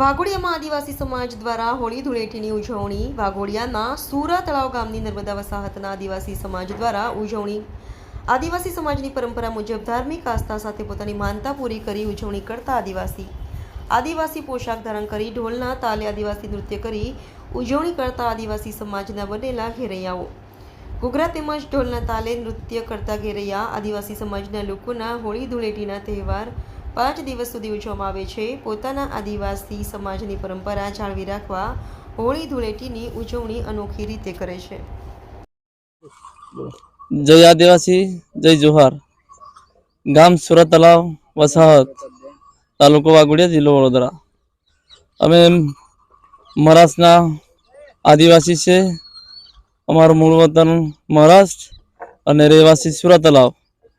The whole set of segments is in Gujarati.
વાઘોડિયામાં આદિવાસી સમાજ દ્વારા હોળી ધૂળેટીની ઉજવણી. વાઘોડિયાના સુરા તળાવ ગામની નર્મદા વસાહતના આદિવાસી સમાજ દ્વારા ઉજવણી. આદિવાસી સમાજની પરંપરા મુજબ ધાર્મિક આસ્થા સાથે પોતાની માનતા પૂરી કરી ઉજવણી કરતા આદિવાસી. આદિવાસી પોશાક ધારણ કરી, ઢોલના તાલે આદિવાસી નૃત્ય કરી ઉજવણી કરતા આદિવાસી સમાજના બનેલા ઘેરૈયાઓ. ઘૂઘરા તેમજ ઢોલના તાલે નૃત્ય કરતા ઘેરૈયા આદિવાસી સમાજના લોકોના હોળી ધૂળેટીના તહેવાર પાંચ દિવસ સુધી ઉજવવામાં આવે છે. પોતાના આદિવાસી સમાજની પરંપરા જાળવી રાખવા હોળી ધૂળેટીની ઉજવણી અનોખી રીતે કરે છે. જય આદિવાસી, જય જોહાર. ગામ સુરત તલાવ વસાહત, તાલુકો વાઘોડિયા જિલ્લો વડોદરા. અમે મહારાષ્ટ્રના આદિવાસી છે. અમારું મૂળ વતન મહારાષ્ટ્ર અને રહેવાસી સુરત તલાવ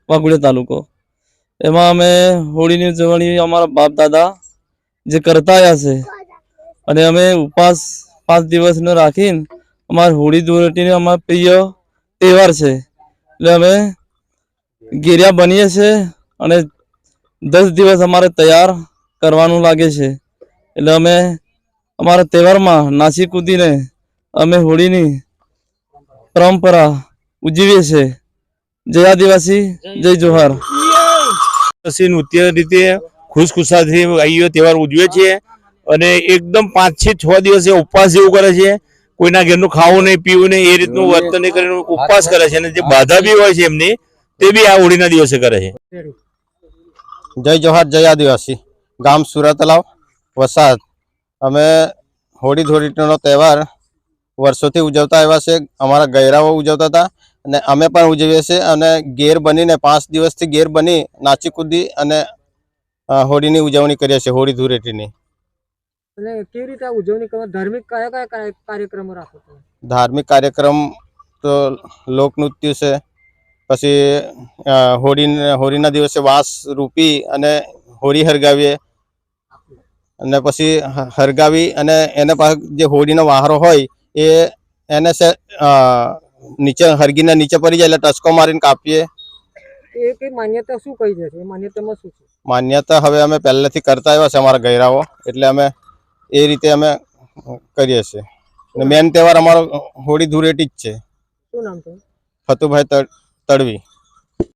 વાઘોડિયા તાલુકો. એમાં અમે હોળીની ઉજવણી અમારા બાપ દાદા જે કરતા આવ્યા છે. અને અમે ઉપવાસ પાંચ દિવસનો રાખીને અમારી હોળી ધૂળેટીનો અમારો પ્રિય તહેવાર છે. એટલે અમે ગેરિયા બનીએ છીએ અને દસ દિવસ અમારે તૈયાર કરવાનું લાગે છે. એટલે અમે અમારા તહેવારમાં નાસી કૂદીને અમે હોળીની પરંપરા ઉજવીએ છીએ જય આદિવાસી, જય જોહાર. આદિવાસી નૃત્ય રીતે ખુશખુશાલથી આઈઓ તહેવાર ઉજવે છે. અને એકદમ પાંચથી છ દિવસે ઉપવાસ જેવું કરે છે. કોઈના ઘરનું ખાવું નહીં, પીવું નહીં, એ રીતનું વર્તન કરીને ઉપવાસ કરે છે. અને જે બાધા બી હોય છે એમની, તે બી આ હોળીના દિવસે કરે છે. જય જોહાર, જય આદિવાસી. ગામ સુરત તલાવ વસાદ અમે હોળી ધોળીનો તહેવાર વર્ષોથી ઉજવતા આવ્યા છે. અમારા ગયરાઓ ઉજવતા હતા. અને અમે પણ ઉજવીએ છીએ અને ઘેર બનીને પાંચ દિવસથી ઘેર બની નાચી કૂદી અને હોળીની ઉજવણી કરીએ છીએ હોળી ધૂળેટીની. એટલે કેવી રીતે ઉજવણી કરવા ધાર્મિક કયા કયા કાર્યક્રમો રાખો ધાર્મિક કાર્યક્રમ તો લોકનૃત્ય છે પછી હોળી હોળીના દિવસે વાસ રૂપી અને હોળી હરગાવીએ. અને પછી હરગાવી અને એને પાસે જે હોળીનો વાહરો હોય એ એને નીચે હરગીના નીચે પડી જાય એટલે ટચકો મારીને કાપીએ. એ કઈ માન્યતા શું કહી છે? એ માન્યતામાં શું છે? માન્યતા હવે અમે પહેલેથી કરતા આવ્યા છે અમારા ગયરાઓ એટલે અમે એ રીતે અમે કરીએ છીએ. અને મેન તહેવાર અમારો હોળી ધૂળેટી જ છે. શું નામ છે? ફતુભાઈ તડવી.